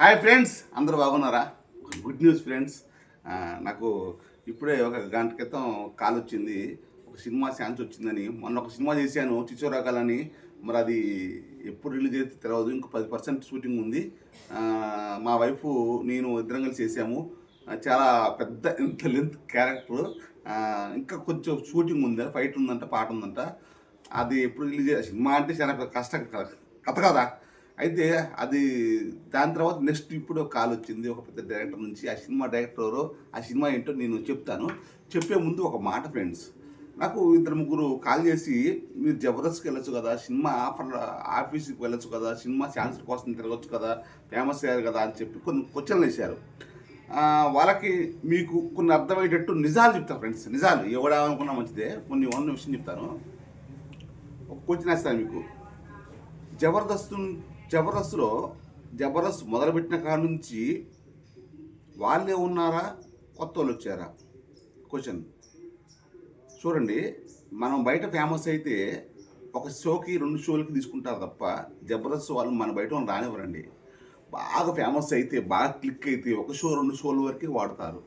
Hi friends అందరూ బాగున్నారా? Good news friends నాకు ఇప్పుడే ఒక గంట క్రితం కాల్ వచ్చింది. ఒక సినిమా ఛాన్స్ వచ్చిందని. మొన్న ఒక సినిమా చేశాను చిచ్చోరాకాలని మరి అది ఎప్పుడు రిలీజ్ అయితే తెలియదు ఇంకో పది పర్సెంట్ షూటింగ్ ఉంది. మా వైఫ్ నేను ఇద్దరం కలిసి చేసాము చాలా పెద్ద ఇంత లెంత్ క్యారెక్టర్. ఇంకా కొంచెం షూటింగ్ ఉంది? ఫైట్ ఉందంట పాట ఉందంట. అది ఎప్పుడు రిలీజ్ సినిమా అంటే చాలా కష్టం కథ కదా. అయితే అది దాని తర్వాత నెక్స్ట్ ఇప్పుడు కాల్ వచ్చింది ఒక పెద్ద డైరెక్టర్ నుంచి. ఆ సినిమా డైరెక్టర్ ఎవరో ఆ సినిమా ఏంటో నేను చెప్తాను. చెప్పే ముందు ఒక మాట ఫ్రెండ్స్ నాకు ఇద్దరు ముగ్గురు కాల్ చేసి మీరు జబర్దస్త్కి వెళ్ళొచ్చు కదా సినిమా ఆఫర్ ఆఫీస్కి వెళ్ళొచ్చు కదా సినిమా ఛాన్స్ కోసం తిరగచ్చు కదా ఫేమస్ అయ్యారు కదా అని చెప్పి కొన్ని క్వశ్చన్లు వేశారు. వాళ్ళకి మీకు కొన్ని అర్థమయ్యేటట్టు నిజాలు చెప్తాను ఫ్రెండ్స్ నిజాలు. ఎవడాలనుకున్నా మంచిదే. కొన్ని ఉన్న విషయం చెప్తాను. ఒక క్వశ్చన్ వేస్తాను మీకు. జబర్దస్త్ జబర్దస్త్లో జబర్దస్త్ మొదలుపెట్టిన కాడ నుంచి వాళ్ళే ఉన్నారా? కొత్త వాళ్ళు వచ్చారా? క్వశ్చన్ చూడండి మనం బయట ఫేమస్ అయితే ఒక షోకి రెండు షోలకి తీసుకుంటారు తప్ప జబర్దస్త్ వాళ్ళు మన బయట వాళ్ళు రానివ్వరండి. బాగా ఫేమస్ అయితే బాగా క్లిక్ అయితే ఒక షో రెండు షోల వరకే వాడతారు.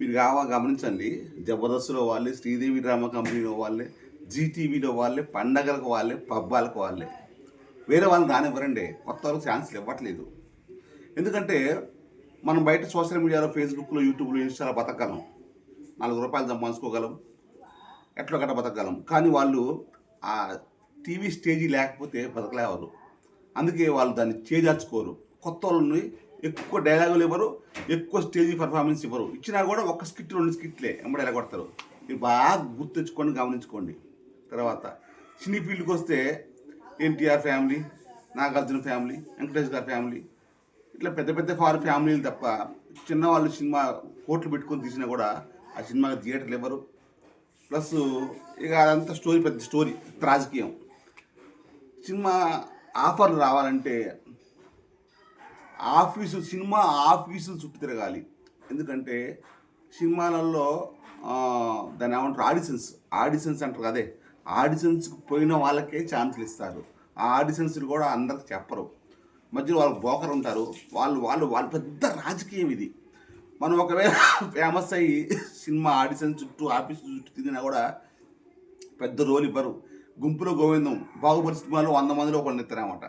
మీరు కావా గమనించండి జబర్దస్త్లో వాళ్ళే శ్రీదేవి డ్రామా కంపెనీలో వాళ్ళే జీటీవీలో వాళ్ళే పండగలకు వాళ్ళే పబ్బాలకు వాళ్ళే. వేరే వాళ్ళని రానివ్వరండి. కొత్త వాళ్ళకి ఛాన్స్లు ఇవ్వట్లేదు. ఎందుకంటే మనం బయట సోషల్ మీడియాలో ఫేస్బుక్లో యూట్యూబ్లో ఇన్స్టాలో బతకగలం. నాలుగు రూపాయలు సంపాదించుకోగలం. ఎట్లా గట్ట బతకగలం? కానీ వాళ్ళు ఆ టీవీ స్టేజీ లేకపోతే బతకలేవారు. అందుకే వాళ్ళు దాన్ని చేజార్చుకోరు. కొత్త వాళ్ళని ఎక్కువ డైలాగులు ఇవ్వరు ఎక్కువ స్టేజీ పర్ఫార్మెన్స్ ఇవ్వరు. ఇచ్చినా కూడా ఒక స్కిట్ రెండు స్కిట్లే ఎంబడి ఎలా కొడతారు మీరు బాగా తెచ్చుకోండి గమనించుకోండి. తర్వాత సినీ ఫీల్డ్కి వస్తే NTR family Nagarjuna family Venkatesh గారి ఫ్యామిలీ. ఇట్లా పెద్ద పెద్ద ఫార్ ఫ్యామిలీలు తప్ప చిన్నవాళ్ళు సినిమా కోట్లు పెట్టుకొని తీసినా కూడా ఆ సినిమా థియేటర్లు ఇవ్వరు ప్లస్ ఇక అదంతా స్టోరీ పెద్ద స్టోరీ రాజకీయం. సినిమా ఆఫర్లు రావాలంటే ఆఫీసు సినిమా ఆఫీసులు చుట్టూ తిరగాలి. ఎందుకంటే సినిమాలలో దాని దాన్ని ఏమంటారు ఆడిషన్స్ ఆడిషన్స్ అంటారు అదే ఆడిషన్స్కి పోయిన వాళ్ళకే ఛాన్సులు ఇస్తారు. ఆ ఆడిషన్స్లు కూడా అందరికి చెప్పరు. మధ్యలో వాళ్ళు బోకర్ ఉంటారు. వాళ్ళు వాళ్ళు వాళ్ళ పెద్ద రాజకీయం ఇది. మనం ఒకవేళ ఫేమస్ అయ్యి సినిమా ఆడిషన్ చుట్టూ ఆఫీస్ చుట్టూ తిరిగినా కూడా పెద్ద రోల్ ఇవ్వరు. గుంపులో గోవిందం బాహుబలి సినిమాలో వంద మందిలో ఒకళ్ళు ఎత్తారన్నమాట.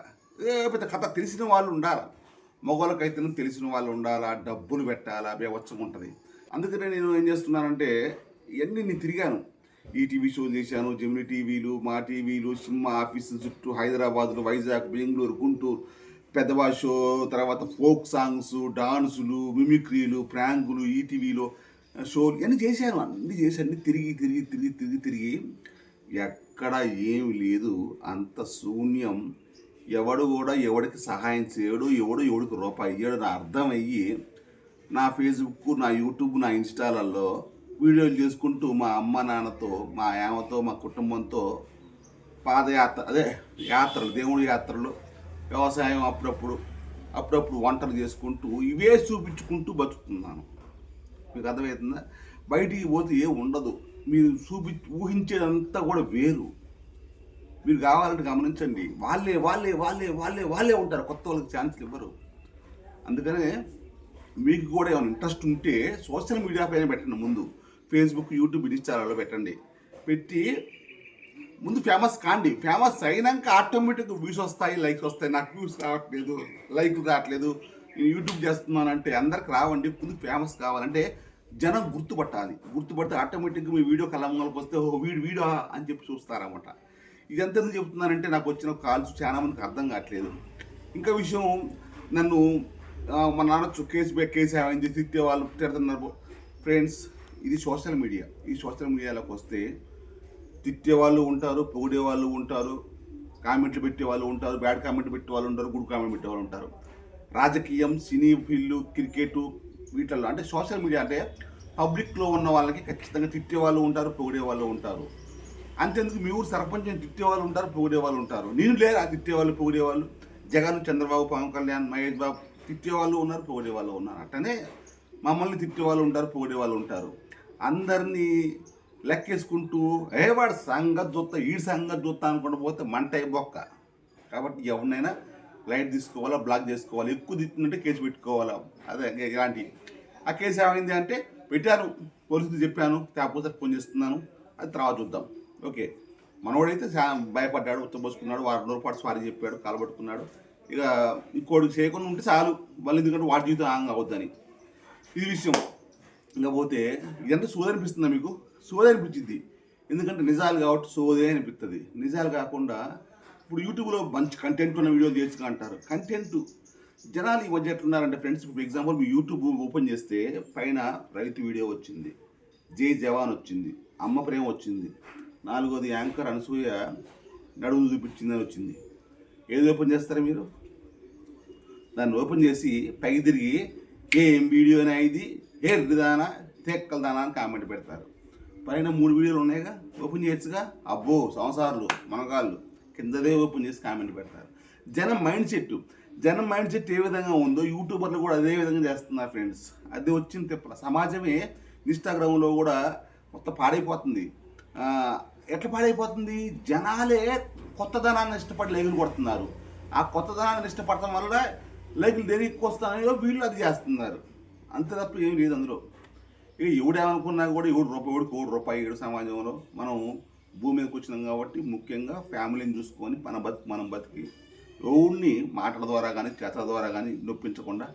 ఏ పెద్ద కథ తెలిసిన వాళ్ళు ఉండాలి. మగవాళ్ళకైతే తెలిసిన వాళ్ళు ఉండాలా డబ్బులు పెట్టాలా బేవచ్చం ఉంటుంది. అందుకనే నేను ఏం చేస్తున్నానంటే ఇవన్నీ నేను తిరిగాను. ఈటీవీ షో చేశాను జమిని టీవీలు మా టీవీలు సినిమా ఆఫీస్ చుట్టూ హైదరాబాద్లో వైజాగ్ బెంగళూరు గుంటూరు. పెద్దవా షో తర్వాత ఫోక్ సాంగ్స్ డాన్సులు మిమిక్రీలు ప్రాంకులు ఈటీవీలో షోలు ఇవన్నీ చేశాను. అన్నీ చేశాను తిరిగి తిరిగి తిరిగి తిరిగి తిరిగి ఎక్కడ ఏమి లేదు. అంత శూన్యం. ఎవడు కూడా ఎవడికి సహాయం చేయడు ఎవడు ఎవడికి రూపాయి ఇయ్యడు అర్థమయ్యి నా ఫేస్బుక్ నా యూట్యూబ్ నా ఇన్స్టాలలో వీడియోలు చేసుకుంటూ మా అమ్మ నాన్నతో మా ఆమెతో మా కుటుంబంతో పాదయాత్ర అదే యాత్రలు దేవుడి యాత్రలు వ్యవసాయం అప్పుడప్పుడు అప్పుడప్పుడు వంటలు చేసుకుంటూ ఇవే చూపించుకుంటూ బతుకుతున్నాను. మీకు అర్థమవుతుందా? బయటికి పోతే ఏం ఉండదు. మీరు చూపి ఊహించేదంతా కూడా వేరు. మీరు కావాలంటే గమనించండి. వాళ్ళే వాళ్ళే వాళ్ళే వాళ్ళే వాళ్ళే ఉంటారు. కొత్త వాళ్ళకి ఛాన్స్లు ఇవ్వరు. అందుకనే మీకు కూడా ఏమైనా ఇంట్రెస్ట్ ఉంటే సోషల్ మీడియా పైన పెట్టండి ముందు. ఫేస్బుక్ యూట్యూబ్ ఇన్స్టాలలో పెట్టండి. పెట్టి ముందు ఫేమస్ కాండి. ఫేమస్ అయినాక ఆటోమేటిక్ వ్యూస్ వస్తాయి లైక్స్ వస్తాయి. నాకు వ్యూస్ రావట్లేదు లైక్ రావట్లేదు. నేను యూట్యూబ్ చేస్తున్నానంటే అందరికి రావండి. ముందు ఫేమస్ కావాలంటే జనం గుర్తుపట్టాలి. గుర్తుపడితే ఆటోమేటిక్గా మీ వీడియో కలంలోకి వస్తే ఓ వీడు వీడియో అని చెప్పి చూస్తారన్నమాట. ఇదంతా ఎందుకు చెప్తున్నానంటే నాకు వచ్చిన కాల్స్ చాలా మందికి అర్థం కావట్లేదు. ఇంకా విషయం నన్ను మా నాన్న కేసు పె- కేసు ఏమైంది తిట్టే వాళ్ళు తిడుతున్నారు ఫ్రెండ్స్. ఇది సోషల్ మీడియా. ఈ సోషల్ మీడియాలోకి వస్తే తిట్టే వాళ్ళు ఉంటారు పొగిడే వాళ్ళు ఉంటారు కామెంట్లు పెట్టే వాళ్ళు ఉంటారు బ్యాడ్ కామెంట్ పెట్టే వాళ్ళు ఉంటారు గుడ్ కామెంట్ పెట్టే వాళ్ళు ఉంటారు. రాజకీయం సినీ ఫీల్డ్ క్రికెట్ వీటిల్లో అంటే సోషల్ మీడియా అంటే పబ్లిక్లో ఉన్న వాళ్ళకి ఖచ్చితంగా తిట్టే వాళ్ళు ఉంటారు పొగిడే వాళ్ళు ఉంటారు. అంతేందుకు మీ ఊరు సర్పంచ్ తిట్టే వాళ్ళు ఉంటారు పొగిడే వాళ్ళు ఉంటారు. నేను లేరు ఆ తిట్టే వాళ్ళు పొగిడే వాళ్ళు? జగన్ చంద్రబాబు పవన్ కళ్యాణ్ మహేష్ బాబు తిట్టే వాళ్ళు ఉన్నారు పొగిడే వాళ్ళు ఉన్నారు. అట్టనే మమ్మల్ని తిట్టే వాళ్ళు ఉంటారు పొగిడే వాళ్ళు ఉంటారు. అందరినీ లెక్కేసుకుంటూ ఏ వాడు సంగతి చూస్తా ఈ సంగతి చూస్తా అనుకుంటూ పోతే మంట బొక్క. కాబట్టి ఎవరినైనా లైట్ తీసుకోవాలా బ్లాక్ చేసుకోవాలి ఎక్కువ తిట్టినట్టే కేసు పెట్టుకోవాలా. అదే ఇలాంటివి ఆ కేసు ఏమైంది అంటే పెట్టాను పోలీసులు చెప్పాను తేకపోతే ఫోన్ చేస్తున్నాను అది తర్వాత చూద్దాం. ఓకే. మనోడైతే భయపడ్డాడు ఉత్తపోసుకున్నాడు వారం రోజుల పాటు సారీ చెప్పాడు కాలబట్టుకున్నాడు ఇక ఇంకోటి చేయకుండా ఉంటే చాలు. మళ్ళీ ఎందుకంటే వాటి జీవితం ఆంగ్ అవుద్దని ఇది విషయం. ఇంకా పోతే ఎంత సోది అనిపిస్తుందా మీకు? సోది అనిపించింది. ఎందుకంటే నిజాలు కాబట్టి సోదే అనిపిస్తుంది నిజాలు కాకుండా ఇప్పుడు యూట్యూబ్లో మంచి కంటెంట్ ఉన్న వీడియోలు చేయొచ్చుగా అంటారు. కంటెంట్ జనాలు ఈ మధ్య ఎట్లున్నారంటే ఫ్రెండ్స్ ఇప్పుడు ఎగ్జాంపుల్ మీ యూట్యూబ్ ఓపెన్ చేస్తే పైన రైతు వీడియో వచ్చింది. జై జవాన్ వచ్చింది. అమ్మ ప్రేమ వచ్చింది. నాలుగోది యాంకర్ అనసూయ నడుము చూపించిందని వచ్చింది. ఏది ఓపెన్ చేస్తారు మీరు? దాన్ని ఓపెన్ చేసి పైకి తిరిగి ఏం వీడియోనా ఇది? ఏ దానా తెక్కలదానా అని కామెంట్ పెడతారు. పైన మూడు వీడియోలు ఉన్నాయిగా ఓపెన్ చేయొచ్చుగా? అబ్బో సంవత్సరాలు మనగాళ్ళు కిందదే ఓపెన్ చేసి కామెంట్ పెడతారు. జనం మైండ్ సెట్ జనం మైండ్ సెట్ ఏ విధంగా ఉందో యూట్యూబర్లు కూడా అదే విధంగా చేస్తున్నారు ఫ్రెండ్స్ అది వచ్చిన తిప్పల. సమాజమే ఇన్స్టాగ్రామ్లో కూడా మొత్తం పాడైపోతుంది. ఎట్లా పాడైపోతుంది? జనాలే కొత్తదనాన్ని ఇష్టపడి లైకులు కొడుతున్నారు. ఆ కొత్తదనాన్ని ఇష్టపడటం వల్ల లైకులు దేనికి ఎక్కువ వీళ్ళు అది చేస్తున్నారు. అంత తప్పు ఏం లేదు అందులో. ఇక ఎవడేమనుకున్నా కూడా ఎవడు రూపాయి ఎవడు కోటి రూపాయి ఏడు సమాజంలో మనం భూమి మీదకి వచ్చినాం కాబట్టి ముఖ్యంగా ఫ్యామిలీని చూసుకొని మన బతికి మనం బతికి ఎవడిని మాటల ద్వారా కానీ చేతల ద్వారా కానీ నొప్పించకుండా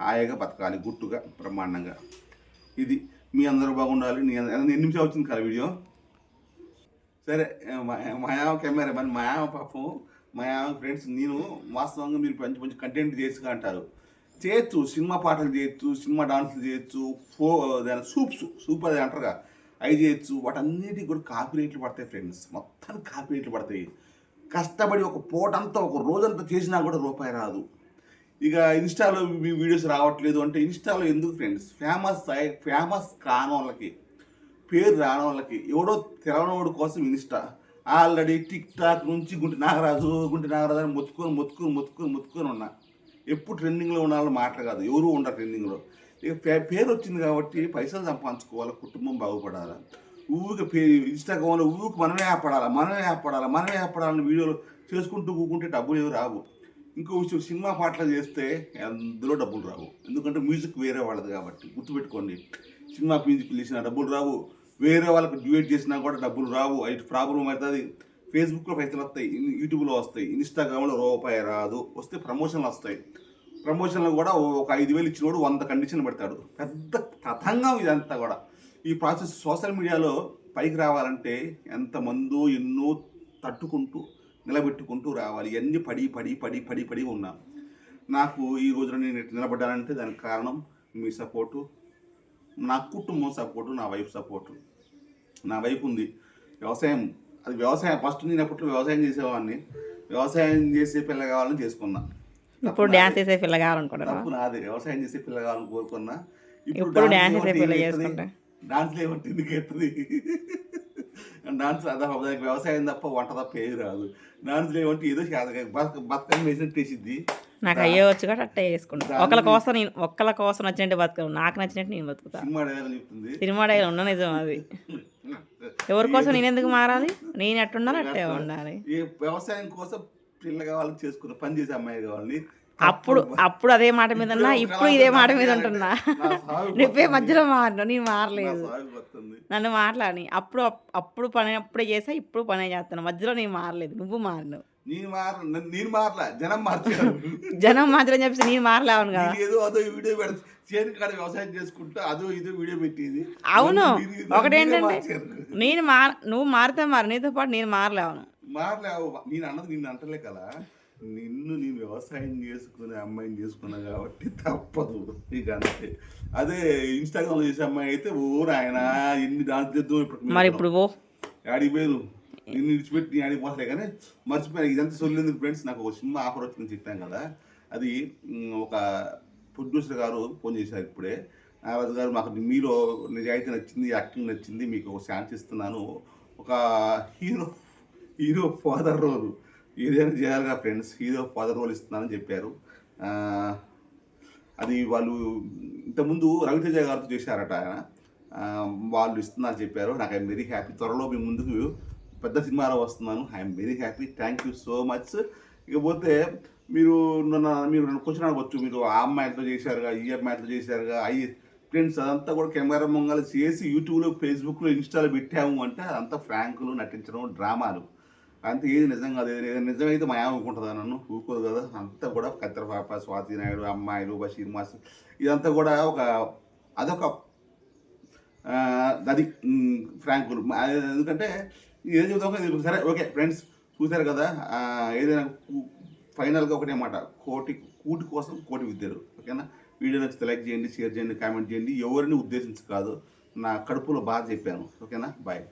హాయిగా బతకాలి గుట్టుగా బ్రహ్మాండంగా. ఇది మీ అందరూ బాగుండాలి. నీ ఎన్ని నిమిషాలు వచ్చింది కదా వీడియో? సరే మాయా కెమెరా మన మాయా పాపం మాయామ ఫ్రెండ్స్ నేను వాస్తవంగా మీరు మంచి మంచి కంటెంట్ చేసుగా అంటారు. చేయొచ్చు సినిమా పాటలు చేయొచ్చు సినిమా డాన్సులు చేయొచ్చు ఫో దాని సూప్స్ సూప్ అది అంటారు కదా అవి చేయొచ్చు వాటన్నిటికి కూడా కాపీ రేట్లు పడతాయి ఫ్రెండ్స్. మొత్తం కాపీ రేట్లు పడతాయి. కష్టపడి ఒక పూటంతా ఒక రోజంతా చేసినా కూడా రూపాయి రాదు. ఇక ఇన్స్టాలో మీ వీడియోస్ రావట్లేదు అంటే ఇన్స్టాలో ఎందుకు ఫ్రెండ్స్? ఫేమస్ ఫేమస్ కాని వాళ్ళకి పేరు రాని వాళ్ళకి ఎవడో తెలవనోడు కోసం ఇన్స్టా. ఆల్రెడీ టిక్ టాక్ నుంచి గుంటి నాగరాజు గుంటి నాగరాజు అని మొత్తుకొని మొత్తుకొని మొత్తుకొని మొత్తుకొని ఉన్నా. ఎప్పుడు ట్రెండింగ్లో ఉన్న వాళ్ళు మాటలు కాదు. ఎవరు ఉండరు ట్రెండింగ్లో ఇక పే- పేరు వచ్చింది కాబట్టి పైసలు సంపాదించుకోవాలి కుటుంబం బాగుపడాలి. ఊరికి పే ఇన్స్టాగ్రామ్లో ఊరికి మనమే ఆపడాలి మనమే ఆపడాలి మనమే ఆపడాలని వీడియోలు చేసుకుంటూ కూకుంటే డబ్బులు ఏవి రావు. ఇంకో విషయం సినిమా పాటలు చేస్తే అందులో డబ్బులు రావు. ఎందుకంటే మ్యూజిక్ వేరే వాళ్ళది కాబట్టి గుర్తుపెట్టుకోండి. సినిమా మ్యూజిక్ చేసిన డబ్బులు రావు. వేరే వాళ్ళకి డ్యూయేట్ చేసినా కూడా డబ్బులు రావు. అయితే ప్రాబ్లం అవుతుంది. ఫేస్బుక్లో పైసలు వస్తాయి యూట్యూబ్లో వస్తాయి ఇన్స్టాగ్రామ్లో రూపాయి రాదు వస్తే ప్రమోషన్లు వస్తాయి. ప్రమోషన్లు కూడా ఒక ఐదు వేలు ఇచ్చినోడు వంద కండిషన్ పెడతాడు. పెద్ద కథంగా ఇదంతా కూడా. ఈ ప్రాసెస్ సోషల్ మీడియాలో పైకి రావాలంటే ఎంతమందో ఎన్నో తట్టుకుంటూ నిలబెట్టుకుంటూ రావాలి. ఇవన్నీ పడి పడి పడి పడి పడి ఉన్నా. నాకు ఈ రోజున నేను నిలబడ్డానంటే దానికి కారణం మీ సపోర్టు నా కుటుంబం సపోర్టు నా వైఫ్ సపోర్టు. నా వైఫ్ ఉంది. వ్యవసాయం అది వ్యవసాయం ఫస్ట్ నేను అప్పట్లో వ్యవసాయం చేసేవాడిని. వ్యవసాయం చేసే పిల్ల కావాలని చేసుకున్నా. ఇప్పుడు డ్యాన్స్ చేసే పిల్ల కావాలనుకుంటున్నా తప్పు నాది. వ్యవసాయం చేసే పిల్ల కావాలని కోరుకున్నా. ఇప్పుడు డ్యాన్స్ చేసే పిల్ల చేసుకుంటా. డాన్స్ ఏమంటే ఎందుకు ఎత్తుంది డాన్స్ దానికి వ్యవసాయం తప్ప వంట తప్ప ఏది రాదు. డాన్స్ ఏమంటే ఏదో బతక వేసినట్టు వేసిద్ది నాకు అయ్యే వచ్చి కూడా అట్టే చేసుకుంటా. ఒకళ్ళ కోసం నేను ఒక్కళ్ళ కోసం నచ్చినట్టు బతకను నాకు నచ్చినట్టు నేను బతుకుతా. సినిమా డైలాగ్ డైలో ఉన్న నిజం అది. ఎవరి కోసం నేను ఎందుకు మారాలి? నేను ఎట్టుండాలి అట్టే ఉండాలి. వ్యవసాయం కోసం పిల్ల కావాలని చేసుకున్న పని చేసే అమ్మాయి కావాలని అప్పుడు అప్పుడు అదే మాట మీద ఉన్నా ఇప్పుడు ఇదే మాట మీద ఉంటున్నా. నువ్వే మధ్యలో మారినావు నేను మారలేదు. నన్ను మాట్లాడి. అప్పుడు అప్పుడు పని అప్పుడే చేసా ఇప్పుడు పనే చేస్తాను మధ్యలో నేను మారలేదు నువ్వు మారినావు. నేను మార నేను మారలా జనం మార్చారు జనం మాత్రం చెప్పి నేను మారలేవను కదా. ఏదో అదో వీడియో పెడ చేను కాడ వ్యవసాయం చేసుకుంటూ అదో ఇదో వీడియో పెట్టేది. అవును ఒకటేంటంటే. నేను మార్ నువ్వు మారితే మారు నీతో పాటు నేను మారలేవను మారలేవు నేను అన్నది నిన్ను అంటలే కదా. నిన్ను నేను వ్యవసాయం చేసుకునే అమ్మాయిని చేసుకున్నా కాబట్టి తప్పదు ఇక అంతే. అదే ఇన్స్టాగ్రామ్లో చేసే అమ్మాయి అయితే ఓ ఆయన ఎన్ని డాన్స్ చేద్దాం ఇప్పుడు? మరి ఇప్పుడు పో. యాడికి పోయాను నిన్ను విడిచిపెట్టి నేను ఆడికి కానీ మర్చిపోయాను. ఇదంతా సొల్లేందుకు ఫ్రెండ్స్ నాకు ఒక సినిమా ఆఫర్ వచ్చిందని చెప్పాను కదా. అది ఒక ప్రొడ్యూసర్ గారు ఫోన్ చేశారు ఇప్పుడే. నాగరాజు గారు మాకు మీలో నిజాయితీ నచ్చింది యాక్టింగ్ నచ్చింది మీకు ఒక ఛాన్స్ ఇస్తున్నాను. ఒక హీరో హీరో ఫాదర్ రోల్. ఏదైనా చేయాలిగా ఫ్రెండ్స్ హీరో ఫాదర్ రోల్ ఇస్తున్నానని చెప్పారు. అది వాళ్ళు ఇంతకుముందు రవితేజ గారితో చేశారట ఆయన. వాళ్ళు ఇస్తున్నారు చెప్పారు. నాకు ఐఎమ్ వెరీ హ్యాపీ. త్వరలో మీ ముందుకు పెద్ద సినిమాలో వస్తున్నాను. I'm very happy thank you so much ఇకపోతే మీరు నన్ను మీరు నన్ను క్వశ్చన్ అడగవచ్చు మీరు ఆ అమ్మాయితో చేశారుగా ఈ అమ్మాయితో చేశారుగా అయ్యి ఫ్రెండ్స్ అదంతా కూడా కెమెరా ముంగలు చేసి యూట్యూబ్లో ఫేస్బుక్లో ఇన్స్టాలో పెట్టాము అంటే అదంతా ఫ్రాంకులు నటించడం డ్రామాలు. అంతే ఏది నిజం కాదు ఏది నిజమైతే మా అనుకుంటుందా నన్ను? ఊరుకోదు కదా. అంతా కూడా కత్తెర పాప స్వాతి నాయుడు అమ్మాయిలు బషీర్ మాస్ ఇదంతా కూడా ఒక అదొక అది ఫ్రాంకులు. ఎందుకంటే ఏం చెబుతాం సరే ఓకే ఫ్రెండ్స్ చూశారు కదా ఏదైనా ఫైనల్గా ఒకటే మాట కోటి కూటి కోసం కోటి విద్యలు ఓకేనా? వీడియో నచ్చితే లైక్ చేయండి షేర్ చేయండి కామెంట్ చేయండి. ఎవరిని ఉద్దేశించి కాదు నా కడుపులో బాధ చెప్పాను ఓకేనా? బాయ్